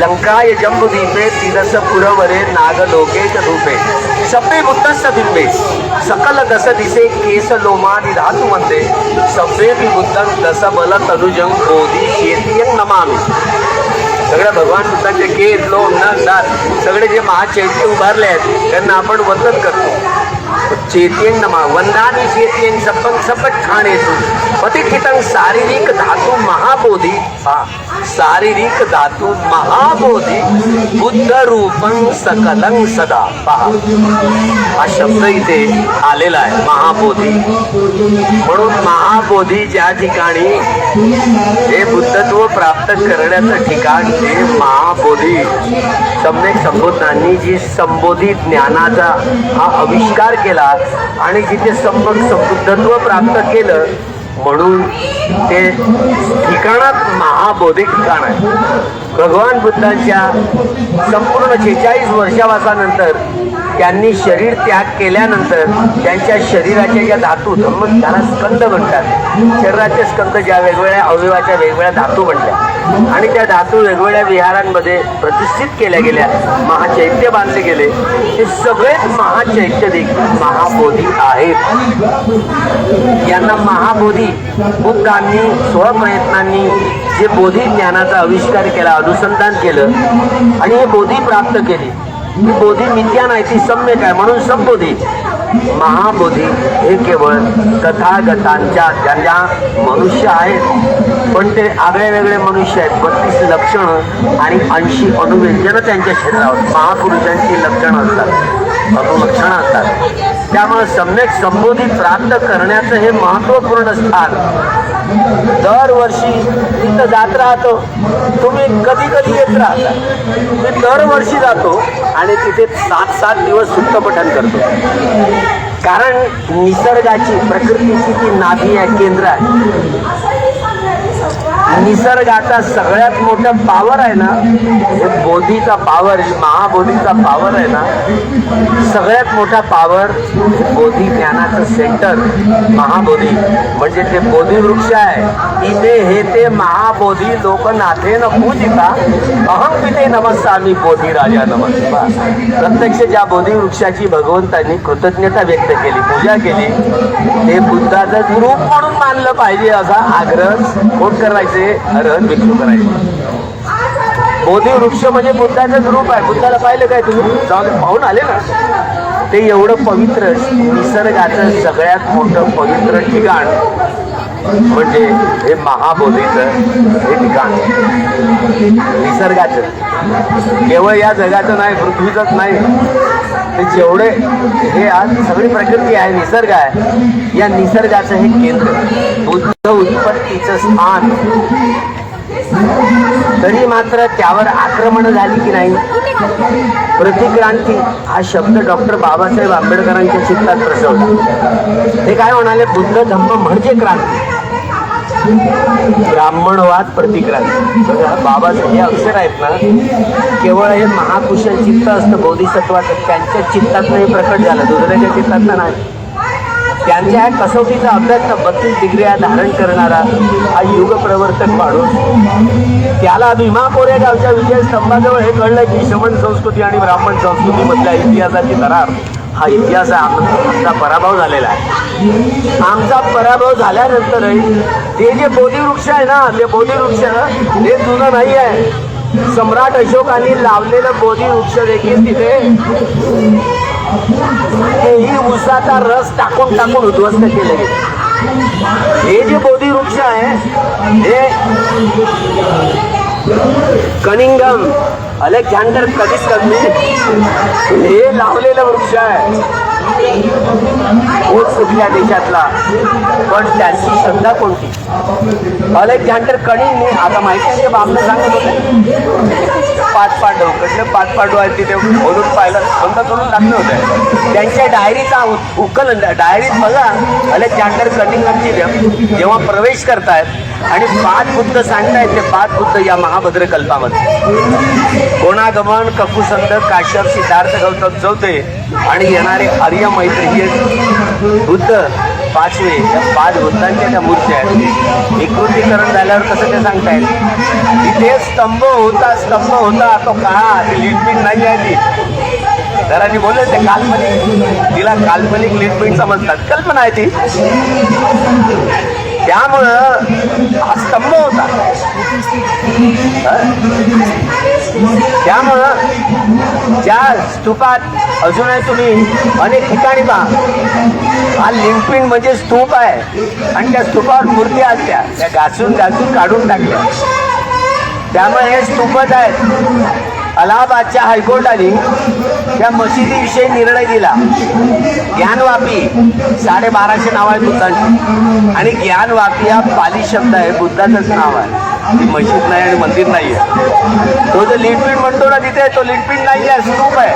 लंकाय जम्बुदीपे तिरस पुरवरे नाग लोकेश धूपे। सप्पे बुद्धस्स बिंबे सकल दस दिसे केस लोमादि धातु मध्ये सभ्ये बी बुद्धं दस बल तनुजं बोधी शेतियं नमामि। सगळ्या भगवान बुद्धांचे केस लोम नख दात सगळे जे महाचैत्य उभारले आहेत, त्यांना आपण वंदन करतो। चेतियं नमा वंदानी चेतियं सपंग सपट ठाणेतु पतिठितं शारीरिक धातु महाबोधी। हा। शारीरिक धातु महाबोधी बुद्ध रूपं सकलं सदा. पहा हा शब्द इथे आलेला आहे महाबोधी. म्हणून महाबोधी ज्या ठिकाणी हे बुद्धत्व प्राप्त करण्याचं ठिकाण हे महाबोधी. सम्यक संबोधनांनी जी संबोधी ज्ञानाचा हा आविष्कार केला आणि जिथे संबक संबुद्धत्व प्राप्त केलं म्हणून ते ठिकाणात महाबोधी ठिकाण आहे. भगवान बुद्धांच्या संपूर्ण शेहेचाळीस वर्षावासानंतर त्यांनी शरीर त्याग केल्यानंतर त्यांच्या शरीराच्या ज्या धातू म्हणून त्याला स्कंद म्हणतात. शरीराचे स्कंद ज्या वेगवेगळ्या अवयवाच्या वेगवेगळ्या धातू म्हणतात. आणि त्या धातू वेगवेगळ्या विहारांमध्ये प्रतिष्ठित केल्या गेल्या. महाचैत्य बांधले गेले. हे सगळेच महाचैत्य देखील महाबोधी आहेत. यांना महाबोधी बुद्धांनी स्वप्रयत्नांनी जे बोधी ज्ञानाचा आविष्कार केला अनुसंधान केलं आणि हे बोधी प्राप्त केली. ही बोधी मिथ्या नाही ती सम्यक आहे म्हणून संबोधी. महाबोधी हे केवळ तथागतांच्या ज्या ज्या मनुष्य आहेत पण ते आगळे वेगळे मनुष्य आहेत. बत्तीस लक्षणं आणि ऐंशी अनुव्यंजनं त्यांच्या शरीरावर. महापुरुषांची लक्षणं असतात. अनुलक्षणं असतात. त्यामुळे सम्यक संबोधी प्राप्त करण्याचं हे महत्त्वपूर्ण स्थान. दरवर्षी तिथं जात राहतो. तुम्ही कधी कधी येत राहता. मी दरवर्षी जातो आणि तिथे सात सात दिवस सुप्त पठण करतो. कारण निसर्गाची प्रकृतीची ती नाभी आहे केंद्र आहे. निसर्गाचा सगळ्यात मोठं पावर आहे ना बोधीचा पावर महाबोधीचा पावर आहे ना सगळ्यात मोठा पावर बोधी ज्ञानाचं सेंटर महाबोधी. म्हणजे ते बोधी वृक्ष आहे. इथे हे ते महाबोधी लोकनाथेन पूजिता अहम पिते नमस्सामी बोधी राजा नमस्कार. प्रत्यक्ष ज्या बोधी वृक्षाची भगवंतांनी कृतज्ञता व्यक्त केली पूजा केली ते बुद्धाचं रूप म्हणून मानलं पाहिजे असा आग्रह कोण करायचे. अरहत भिक्षू करायचे बोधी वृक्ष म्हणजे बुद्धाचंच रूप आहे. बुद्धाला पाहिलं काय तुम्ही? जाऊन पाहून आले ना? ते एवढं पवित्र निसर्गाचं सगळ्यात मोठं पवित्र ठिकाण. म्हणजे हे महाबोधीचं हे ठिकाण. निसर्गाचं. केवळ या जगाचं नाही पृथ्वीचंच नाही. ते जेवढे हे आज सगळी प्रकृती आहे निसर्ग आहे या निसर्गाचं हे केंद्र बुद्ध उत्पत्तीचं स्थान. तरी मात्र त्यावर आक्रमण झाली की नाही? प्रतिक्रांती हा शब्द डॉक्टर बाबासाहेब आंबेडकरांच्या चित्तात प्रसवला ते काय म्हणाले? बुद्ध धम्म म्हणजे क्रांती. ब्राह्मणवाद प्रतिक्रांती बघा बाबासाहेब हे अक्षर आहेत ना केवळ हे महाकुशल चित्त असतं बोधिसत्वाचं. त्यांच्या चित्तातनं हे प्रकट झालं. दुसऱ्याच्या चित्तातनं नाही. त्यांच्या ह्या कसोटीचा अभ्यास बत्तीस डिग्र्या धारण करणारा हा युग प्रवर्तक माणूस. त्याला भीमा कोरेगावच्या विजय स्तंभाजवळ हे कळलं की श्रवण संस्कृती आणि ब्राह्मण संस्कृतीमधल्या इतिहासाची दरार. हा इतिहास आहे. आमचा पराभव झालेला आहे. आमचा पराभव झाल्यानंतरही ते जे बोधीवृक्ष आहे ना ते बोधीवृक्ष हे जुनं नाही आहे. सम्राट अशोकाने लावलेलं बोधीवृक्ष देखील तिथे तेही उसाचा रस टाकून टाकून उद्ध्वस्त केले. गेले हे जे बोधी वृक्ष आहे हे कनिंगम अलेक्झांडर कधीच कमी हे लावलेलं वृक्ष आहे. ऊस कुठल्या देशातला पण त्याची श्रद्धा कोणती? अलेक्झांडर कणींनी आता माहिती आहे बामनं सांगत होते? पाच पांडव. कसले पाच पाडव आहेत तिथे? बोलून पाहिलं. बंद करून टाकले होते. त्यांच्या डायरीचा उकल डायरीत बघा. अलेक्झांडर कनिंगमची जे- जेव्हा प्रवेश करतायत आणि पाच बुद्ध सांगतायत ते पाच बुद्ध या महाभद्र कल्पामध्ये कोणागमन ककुसंद काश्यप सिद्धार्थ गौतम चौथे आणि येणारे आर्य मैत्री हे बुद्ध पाचवे या पाच बुद्धांच्या त्या मूर्त्या आहेत. विकृतीकरण झाल्यावर कसं ते सांगतायत? तिथे स्तंभ होता स्तंभ होता तो काळा ती लिटपीट नाही आहे ती. जरांनी बोलले ते काल्पनिक. तिला काल्पनिक लिटपीट समजतात. कल्पना आहे ती. त्यामुळं हा स्तंभ होता. त्यामुळं ज्या स्तूपात अजूनही तुम्ही अनेक ठिकाणी पहा. हा लिंपिंड म्हणजे स्तूप आहे. आणि त्या स्तूपावर मूर्ती असल्या त्या घासून घासून काढून टाकल्या. त्यामुळे हे स्तूपच आहेत. अलाहाबादच्या हायकोर्टाने त्या मशिदीविषयी निर्णय दिला. ज्ञानवापी साडेबाराशे नाव आहे बुद्धांची. आणि ज्ञानवापी हा पाली शब्द आहे बुद्धाचंच नाव आहे. ती मशीद नाही आणि मंदिर नाही आहे तो जो लिटपीठ म्हणतो ना तिथे तो लिटपीठ नाही आहे स्तूप आहे.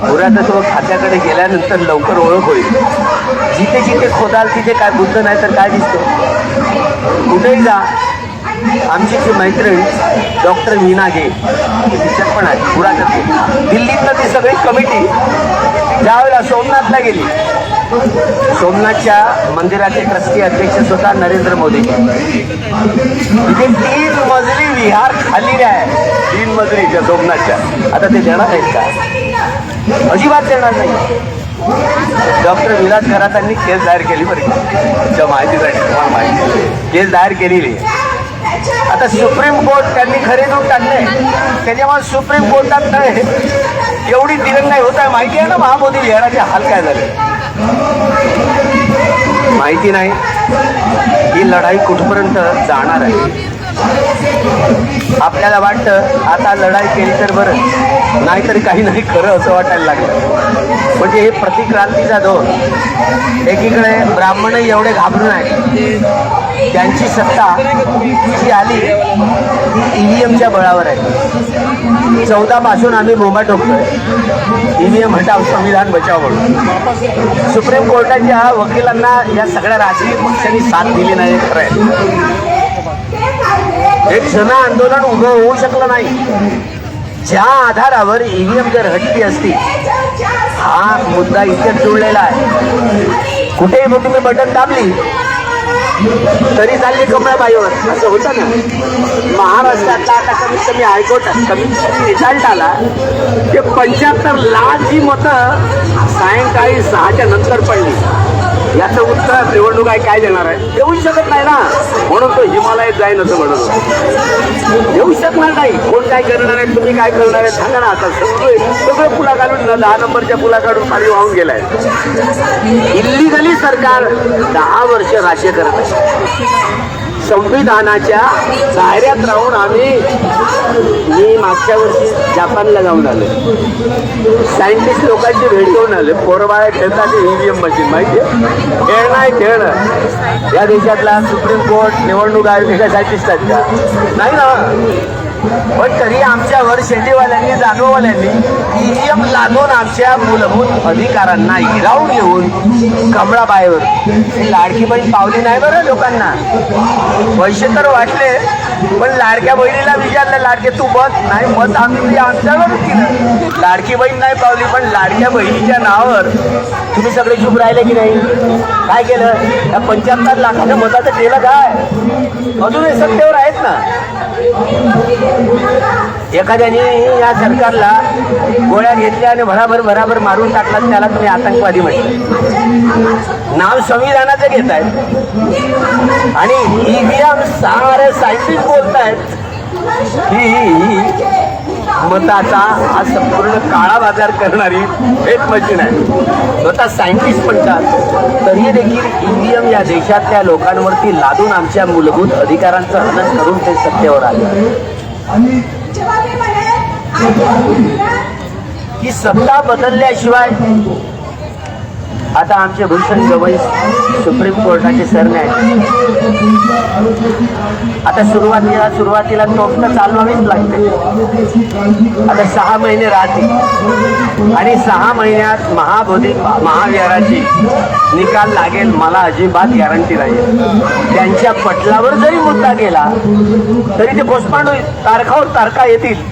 पुरातत्व खात्याकडे गेल्यानंतर लवकर ओळख होईल. जिथे जिथे खोदाल तिथे काय बुद्ध नाही तर काय दिसतो? कुठेही जा. आमची जी मैत्रीण डॉक्टर मीना गे टीचर पण आहे पुरातत्व दिल्लीतलं ती सगळी कमिटी ज्यावेळेला सोमनाथला गेली सोमनाथच्या मंदिराचे ट्रस्टी अध्यक्ष स्वतः नरेंद्र मोदी. तिथे तीन मजली विहार खाली आहे तीन मजलीच्या सोमनाथच्या. आता ते देणार आहेत का? अजिबात देणार नाही. डॉक्टर विलास खरातांनी केस दायर केली बरं का? माहितीसाठी तुम्हाला माहिती. केस दायर केलेली आहे. आता सुप्रीम कोर्ट त्यांनी खरेदून टाकले त्याच्यामुळे सुप्रीम कोर्टात काय एवढी दिरंगाई होत आहे माहिती आहे ना महामोदी लिहाराचे हाल काय झाले? माहिती नाही. ही लढाई कुठपर्यंत जाणार आहे? आपल्याला वाटतं आता लढाई केली तर बरं नाहीतर काही नाही खरं असं वाटायला लागलं. म्हणजे हे प्रतिक्रांतीचा दोन. एकीकडे ब्राह्मण एवढे घाबरून आहेत. त्यांची सत्ता जी आली ती ई व्ही एमच्या बळावर आहे. चौदापासून आम्ही बोंबा ठोकतोय. ई व्ही एम हटाव संविधान बचाव म्हणून. सुप्रीम कोर्टाच्या वकिलांना या सगळ्या राजकीय पक्षांनी साथ दिली नाही खरं आहे. एक जन आंदोलन उभं होऊ शकलं नाही. ज्या आधारावर ईव्हीएम जर हटली असती हा मुद्दा इथे जुळलेला आहे. कुठेही मग तुम्ही बटन दाबली तरी चालली कमळाबाईवर असं होतं ना? महाराष्ट्रातला आता कमीत कमी हायकोर्टात कमीत कमी रिझल्ट आला ते पंच्याहत्तर लाख जी मतं सायंकाळी सहाच्या नंतर पडली. याचं उत्तर निवडणूक आहे काय देणार आहे? देऊ शकत नाही ना. म्हणून तो हिमालयात जाईन असं म्हणत होता. नाही. कोण काय करणार आहे तुम्ही काय करणार आहे सांगा ना. आता सगळे सगळं पुला काढून दहा नंबरच्या पुला काढून पाणी वाहून गेलाय. इल्लिगली सरकार दहा वर्ष राज्य करत आहे. संविधानाच्या दायऱ्यात राहून आम्ही मी मागच्या वर्षी जापानला जाऊन आलो. सायंटिस्ट लोकांची भेट घेऊन आले. पोरबाळ्या खेळतात ईव्हीएम मशीन माहिती आहे? खेळणं खेळणं या देशातला सुप्रीम कोर्ट निवडणूक आयोग हे सायंटिस्ट आहेत का? नाही ना. पण तरी आमच्यावर शेतीवाल्यांनी जागोवाल्यांनी ईव्हीएम लागून आमच्या मूलभूत अधिकारांना हिरावून घेऊन कमळाबाईवर. लाडकी बहीण पावली नाही बरं लोकांना. पैसे तर वाटले पण लाडक्या बहिणीला विचारलं लाडके तू बस. नाही मत आम्ही म्हणजे आमच्यावरच केलं लाडकी बहीण नाही पावली पण लाडक्या बहिणीच्या नावावर तुम्ही सगळे चूप राहिले की नाही? काय केलं? या पंच्याहत्तर लाखाच्या मताचं केलं काय? अजूनही सत्तेवर आहेत ना? एखाद्याने या सरकारला गोळ्या घेतल्या आणि भराभर भराभर मारून टाकला त्याला तुम्ही आतंकवादी म्हटलं. नाव संविधानाचं घेत आहेत. आणि ईव्हीएम सारे सायंटिस्ट बोलत आहेत ही ही मताचा हा संपूर्ण काळा बाजार करणारी एक मशीन आहे. स्वतः सायंटिस्ट म्हणतात तरी देखील ईव्हीएम या देशातल्या लोकांवरती लादून आमच्या मूलभूत अधिकारांचं हनन करून ते सत्तेवर आले. की सत्ता बदलल्याशिवाय आता आमचे भूषण गवई सुप्रीम कोर्टाचे सरन्यायाधीश आता सुरुवातीला सुरुवातीला तोफ तर चालवावीच लागते. आता सहा महिने राहतील. आणि सहा महिन्यात महाबोधी महाविहाराची निकाल लागेल मला अजिबात गॅरंटी नाही. त्यांच्या पटलावर जरी मुद्दा गेला तरी ते पोस्टमांड तारखावर तारखा येतील.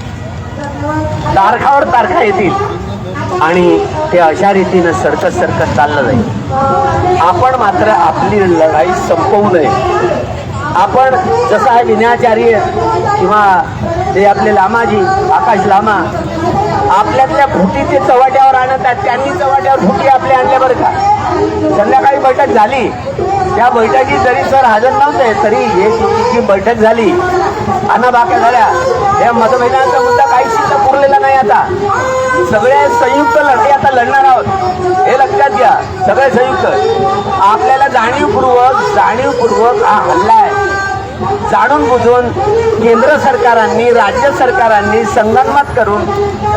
तारखावर तारखा येतील. आणि ते अशा रीतीनं सरकत सरकत चाललं जाईल. आपण मात्र आपली लढाई संपवू नये. आपण जसं आहे विनयाचार्य किंवा ते आपले लामाजी आकाश लामा आपल्यातल्या फुटी ते चव्हाट्यावर आणत आहेत त्यांनी चव्हाट्यावर फुटी आपल्या आणल्या बरं का? संध्याकाळी बैठक झाली. त्या बैठकीत जरी सर हजर नव्हते तरी एक बैठक झाली. अना बाक्या झाल्या. या मतभेदांचा मुद्दा काही शिल्लक उरलेला नाही आता. सगळे संयुक्त लढे आता लढणार आहोत. हे लक्षात घ्या सगळे संयुक्त. आपल्याला जाणीवपूर्वक जाणीवपूर्वक हा हल्ला आहे. जाणून बुजून केंद्र सरकारांनी राज्य सरकारांनी संगनमत करून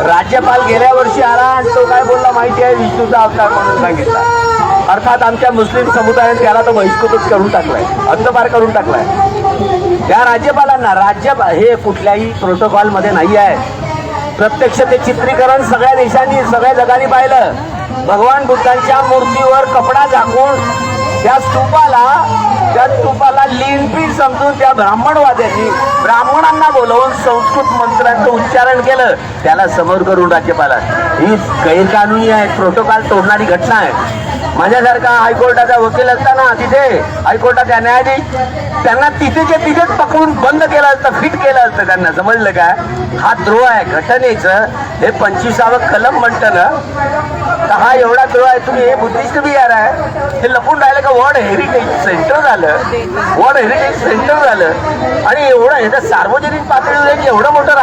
राज्यपाल गेल्या वर्षी आला आणि तो काय बोलला माहिती आहे? विष्णूचा अवतार म्हणून सांगितला. अर्थात आमच्या मुस्लिम समुदायाने त्याला तो बहिष्कृतच करून टाकलाय हद्दपार करून टाकलाय. त्या राज्यपालांना राज्य हे कुठल्याही प्रोटोकॉलमध्ये नाही आहे. प्रत्यक्ष ते चित्रीकरण सगळ्या देशांनी सगळ्या जगाने पाहिलं. भगवान बुद्धांच्या मूर्तीवर कपडा झाकून त्या स्तूपाला त्या स्तूपाला लिंपी समजून त्या ब्राह्मणवाद्यांनी ब्राह्मणांना बोलवून संस्कृत मंत्रांचं उच्चारण केलं त्याला समोर करून राज्यपाला ही गैरकानुनी आहे प्रोटोकॉल तोडणारी घटना आहे. माझ्यासारखा हायकोर्टाचा वकील असताना तिथे हायकोर्टाच्या न्यायाधीश त्यांना तिथेच्या तिथेच पकडून बंद केलं असतं फिट केलं असतं त्यांना. समजलं काय हा द्रोह आहे घटनेचं. हे पंचवीसावं कलम म्हणतं ना. तर हा एवढा द्रोह आहे तुम्ही हे बुद्धिस्ट बिहार आहे. हे लपून राहिलं का? वर्ल्ड हेरिटेज सेंटर झालं. वर्ल्ड हेरिटेज सेंटर झालं. आणि एवढं हे तर सार्वजनिक पातळीवर एक एवढं मोठं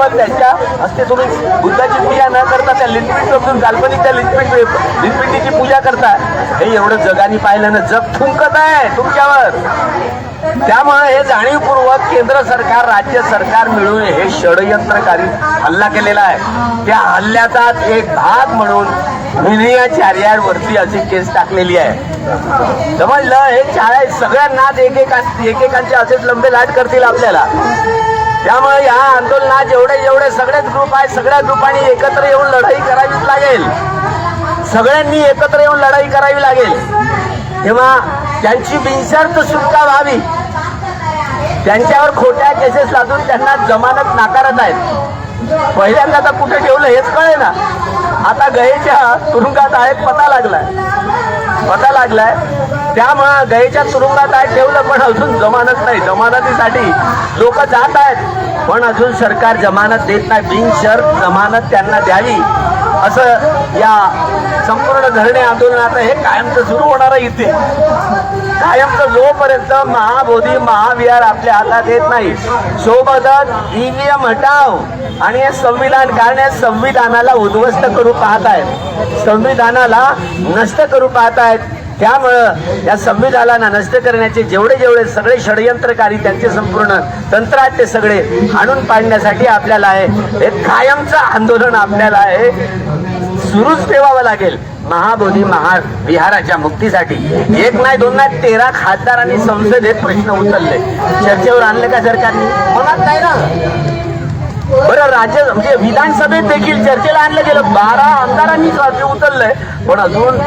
राज्यपालाजवळ त्यांच्या हस्ते तुम्ही बुद्धाची पूजा न करता त्या लिंपीठ समजून काल्पनिक त्या लिंपीठ लिंपीठीची पूजा करता. हे एवढं जगाने पाहिलं ना जग थुंकत आहे तुमच्यावर. त्यामुळे हे जाणीवपूर्वक केंद्र सरकार राज्य सरकार मिळून हे षडयंत्रकारी हल्ला केलेला आहे. त्या हल्ल्याचाच एक भाग म्हणून विनयाचार्यावरती अशी केस टाकलेली आहे. समजलं? हे चाळीस सगळ्यांनाच एकेका एकेकांचे असेच लंबे लाट करतील आपल्याला. त्यामुळे या आंदोलनात जेवढे जेवढे सगळेच ग्रुप आहेत सगळ्या ग्रुपांनी एकत्र येऊन लढाई करावीच लागेल. सगळ्यांनी एकत्र येऊन लढाई करावी लागेल. तेव्हा त्यांची बिनशर्त सुटका व्हावी. त्यांच्यावर खोट्या केसेस लादून त्यांना जमानत नाकारत आहेत. पहिल्यांदा आता कुठे ठेवलं हेच कळे ना आता गहेच्या तुरुंगात आहेत पता लागलाय. पता लागलाय. त्यामुळं गयेच्या तुरुंगात आहे ठेवलं पण अजून जमानत नाही. जमानतीसाठी लोक जात आहेत पण अजून सरकार जमानत देत नाही. बिनशर्त जमानत त्यांना द्यावी. असं या संपूर्ण धरणे आंदोलनात हे कायमचं सुरू होणार आहे इथे. कायमचं जोपर्यंत महाबोधी महाविहार आपल्या हातात येत नाही सोबतच ईव्हीएम हटाव आणि हे संविधान कारण या संविधानाला उद्ध्वस्त करू पाहत आहेत संविधानाला नष्ट करू पाहत आहेत त्यामुळं या संविधानाला नष्ट करण्याचे जेवढे जेवढे सगळे षडयंत्रकारी त्यांचे संपूर्ण तंत्र आहेत ते सगळे आणून पाडण्यासाठी आपल्याला आहे. हे कायमचं आंदोलन आपल्याला आहे. सुरूच ठेवावं लागेल. महाबोधी महा विहाराच्या मुक्तीसाठी. एक नाही दोन नाही तेरा खासदारांनी संसदेत प्रश्न उचलले. चर्चेवर आणले का सरकारने? मनात नाही ना. बरं राज्य म्हणजे विधानसभेत देखील चर्चेला आणलं गेलं. बारा आमदारांनी स्वाती उचललंय. पण अजून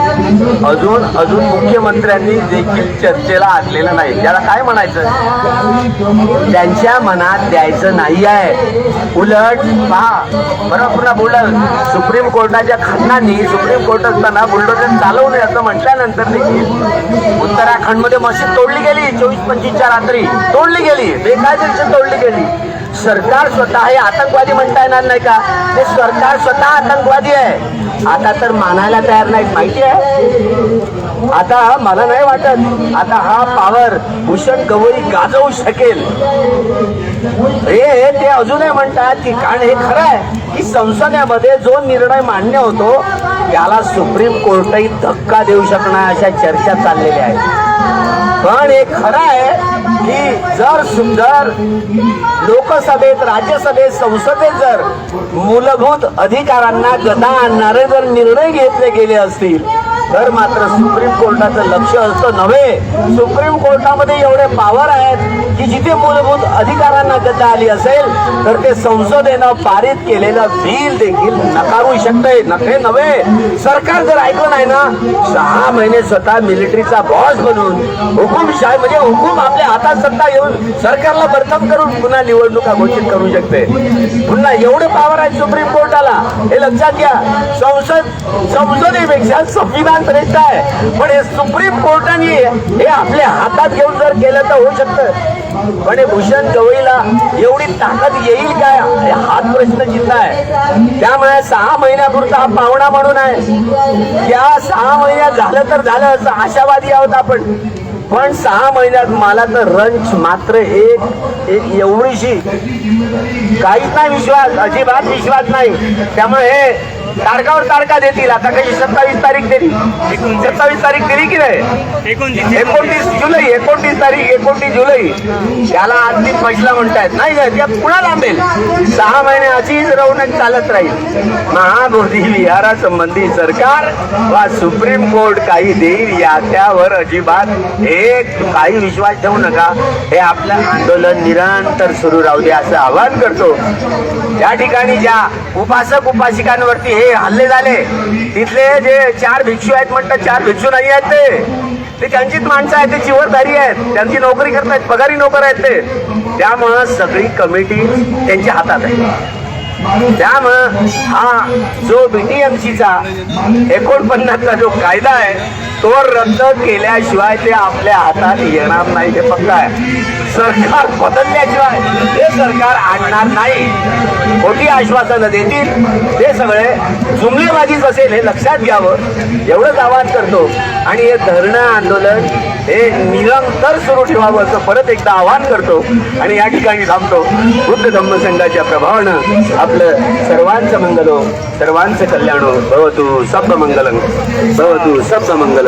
अजून अजून मुख्यमंत्र्यांनी देखील चर्चेला आणलेलं नाही. त्याला काय म्हणायचं? त्यांच्या मनात द्यायचं नाही आहे उलट पहा. बरं पुन्हा बोललं सुप्रीम कोर्टाच्या खंडांनी सुप्रीम कोर्ट असताना बुलडोजर चालवू नये असं म्हटल्यानंतर देखील उत्तराखंडमध्ये मशीद तोडली गेली. चोवीस पंचवीसच्या रात्री तोडली गेली. बेकायदेशीर तोडली गेली. सरकार स्वतः हे आतंकवादी म्हणता येणार नाही का? ते सरकार स्वतः आतंकवादी आहे. आता तर मानायला तयार नाहीत माहिती आहे? आता मला नाही वाटत. आता हा पावर भूषण गवई गाजवू शकेल. हे ते अजूनही म्हणतात की कारण हे खरं आहे की संसदेमध्ये जो निर्णय मान्य होतो त्याला सुप्रीम कोर्टही धक्का देऊ शकणार अशा चर्चा चाललेल्या आहेत. पण हे खरं आहे की जर सुंदर लोकसभेत राज्यसभेत संसदेत जर मूलभूत अधिकारांना गदा आणणारे जर निर्णय घेतले गेले असतील तर मात्र सुप्रीम कोर्टाचं लक्ष असतं नव्हे. सुप्रीम कोर्टामध्ये एवढे पावर आहेत. की जिथे मूलभूत अधिकारांना गदा आली असेल तर ते संसदेनं पारित केलेलं बिल देखील नकारू शकते नखे नव्हे. सरकार जर ऐकलं नाही ना सहा महिने स्वतः मिलिटरीचा बॉस बनून हुकुमशाही म्हणजे हुकूम आपल्या हातात सत्ता येऊन सरकारला बरतम करून पुन्हा निवडणुका घोषित करू शकते. पुन्हा एवढे पॉवर आहे सुप्रीम कोर्टाला. हे लक्षात घ्या. संसद संसदेपेक्षा संविधान श्रेष्ठ आहे. पण हे सुप्रीम कोर्टाने हे आपल्या हातात घेऊन जर केलं तर होऊ शकतं. पण हे भूषण गवईला एवढी ताकद येईल काय? हाच प्रश्न चिंता आहे. त्यामुळे सहा महिन्यापुरता हा पाहुणा म्हणून आहे. या सहा महिन्यात झालं तर झालं असं आशावादी आहोत आपण. पण सहा महिन्यात मला तर रंच मात्र एक एक एवढीशी. काहीच नाही विश्वास अजिबात विश्वास नाही. त्यामुळे हे तारकावर तारका देतील. आता काही सत्तावीस तारीख दिली? सत्तावीस तारीख दिली की नाही? एकोणतीस. जुलै एकोणतीस तारीख एकोणतीस जुलै. त्याला अंतिम फैसला म्हणतायत. नाही त्या पुन्हा लांबेल सहा महिने अशीच रौनक चालत राहील. महाबोधी विहारासंबंधी सरकार वा सुप्रीम कोर्ट काही देईल या त्यावर अजिबात एक काही विश्वास ठेवू नका. हे आपलं आंदोलन निरंतर सुरू राहू दे असं आवाहन करतो. त्या ठिकाणी ज्या उपासक उपासिकांवरती हे हल्ले झाले तिथले जे चार भिक्षू आहेत म्हणतात चार भिक्षू नाही आहेत ते. ते त्यांचीच माणसं आहेत ते चिवरधारी आहेत. त्यांची नोकरी करतायत पगारी नोकर आहेत ते. त्यामुळं सगळी कमिटी त्यांच्या हातात आहे. त्यामुळं हा जो बीटीएमसीचा एकोणपन्नासचा जो कायदा आहे तो रद्द केल्याशिवाय ते आपल्या हातात येणार नाही. हे पक्क आहे. सरकार बदलल्याशिवाय हे सरकार आणणार नाही. खोटी आश्वासनं देतील. ते सगळे जुमलेबाजीच असेल हे लक्षात घ्यावं. एवढंच आवाहन करतो. आणि हे धरणं आंदोलन हे निरंतर सुरू ठेवावं असं परत एकदा आवाहन करतो. आणि या ठिकाणी थांबतो. बुद्ध धम्म संघाच्या प्रभावानं आपलं सर्वांचं मंगलो हो. सर्वांचं कल्याण हो. भवतु सप्त मंगलम भवतु सप्त